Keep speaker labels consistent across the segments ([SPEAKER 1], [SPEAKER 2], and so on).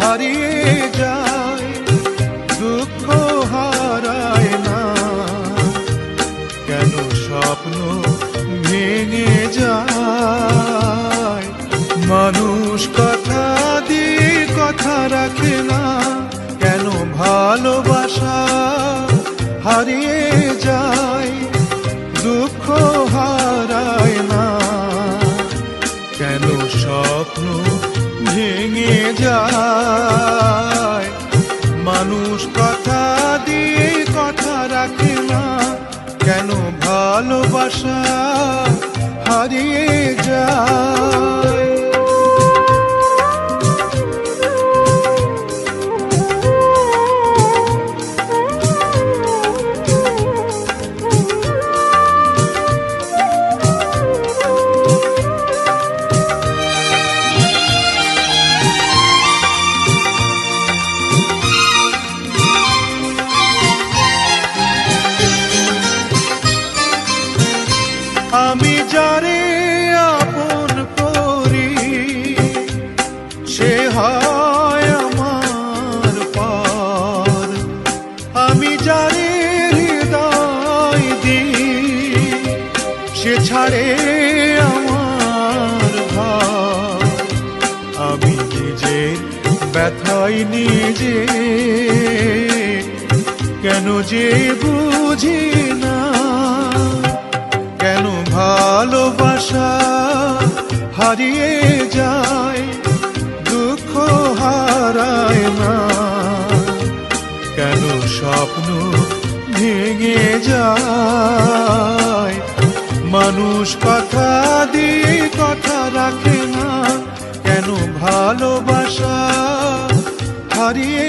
[SPEAKER 1] হারিয়ে যায়, দুঃখ না। কেন স্বপ্ন ভেঙে যায়? মানুষ কথা দিয়ে কথা রাখে না। কেন ভালোবাসা হারিয়ে যায়? ভালোবাসা হারিয়ে যায়। দিই সে ছাড়ে আমার আমি নিজের ব্যথাই নিজে কেন যে বুঝি না? কেন ভালোবাসা হারিয়ে যায়, দুঃখ হারায় না? কেন স্বপ্ন ভেঙে যায়। মানুষ কথা দিয়ে কথা রাখে না কেন ভালোবাসা হারিয়ে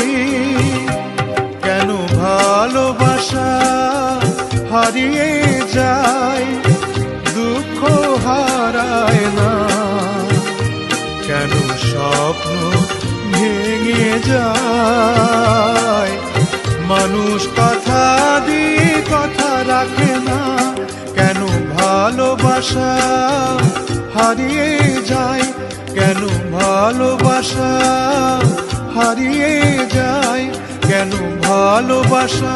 [SPEAKER 1] ভালোবাসা হারিয়ে যায়, দুঃখ হারায় না। কেন স্বপ্ন ভেঙে যায়? মানুষ কথা দিয়ে কথা রাখে না। কেন ভালোবাসা হারিয়ে যায়? কেন ভালোবাসা হারিয়ে যায়? কেন ভালোবাসা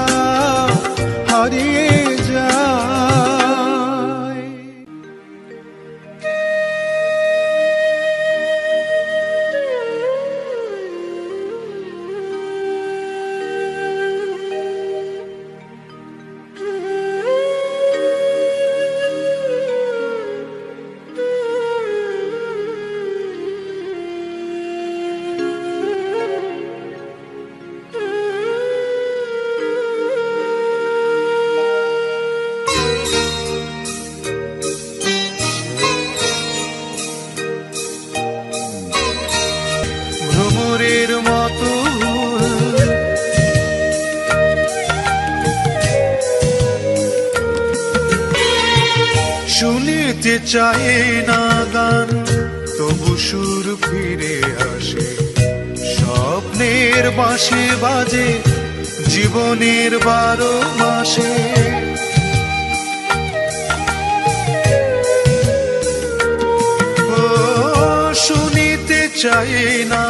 [SPEAKER 1] হারিয়ে চায় না গান, তবু সুর ফিরে আসে। স্বপ্নের বাসে বাজে, জীবনের বারো মাসে। শুনিতে চাই না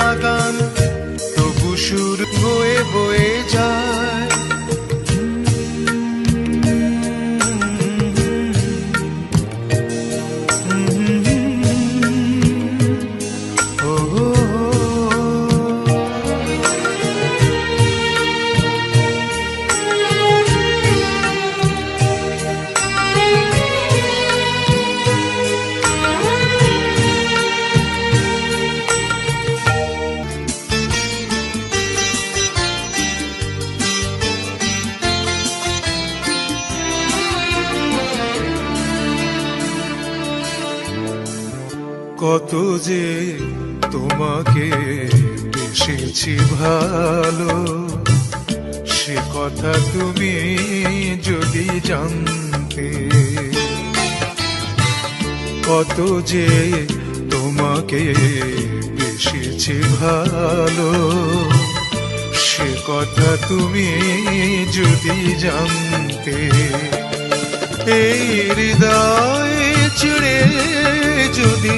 [SPEAKER 1] কত যে তোমাকে বেসেছি ভালো, সে কথা তুমি যদি জানতে, কত যে তোমাকে বেসেছি ভালো, সে কথা তুমি যদি জানতে, এই হৃদয় চিড়ে যদি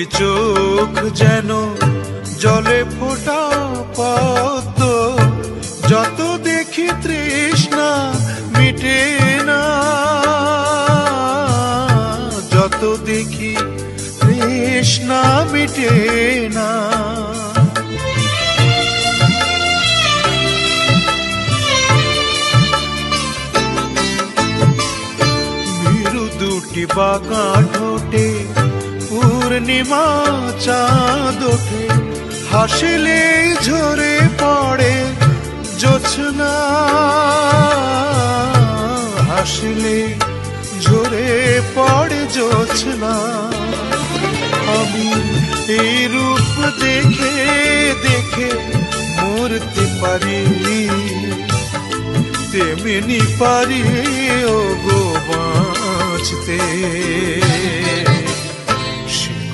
[SPEAKER 1] দুটি চোখ যেন জলে ফোটা পদ্ম। যত দেখি তৃষ্ণা মিটে না। যত দেখি তৃষ্ণা মিটে না। দুটি ঠোঁটে পূর্ণিমা চাঁদ ওঠে, হাসিলে ঝরে পড়ে জোছনা হাসিলে ঝরে পড়ে জোছনা আমি এই রূপ দেখে দেখে মরতে পারি। তেমনি পারি ও গো বাঁচতে।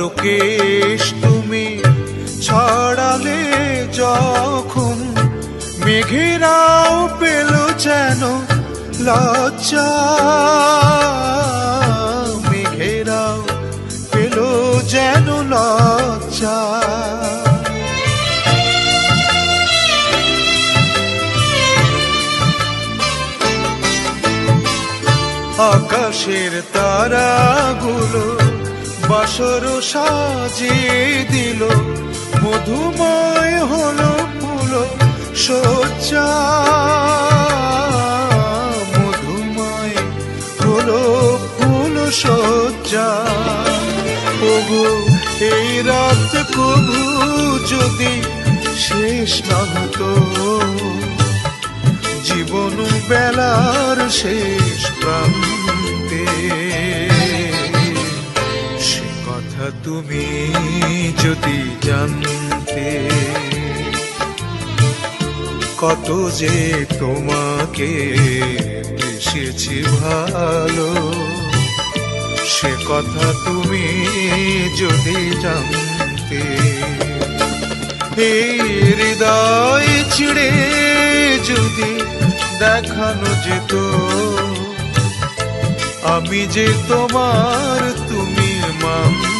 [SPEAKER 1] কালো কেশ তুমি ছড়ালে যখন মেঘেরাও পেল যেন লজ্জা। মেঘেরাও পেল যেন লজ্জা। আকাশের তারাগুলো বাসর সাজিয়ে দিল, মধুময় হলো ফুলো সজ্জা মধুময় হলো ফুল সজ্জা ওগো, এই রাত কবু যদি শেষ না হতো, জীবন বেলার শেষ প্রান্তে তুমি যদি জানতে কত যে তোমাকে বেসেছি ভালো, সে কথা তুমি যদি জানতে এই হৃদয় ছিড়ে যদি দেখানো যেত, আমি যে তোমার তুমি মানতে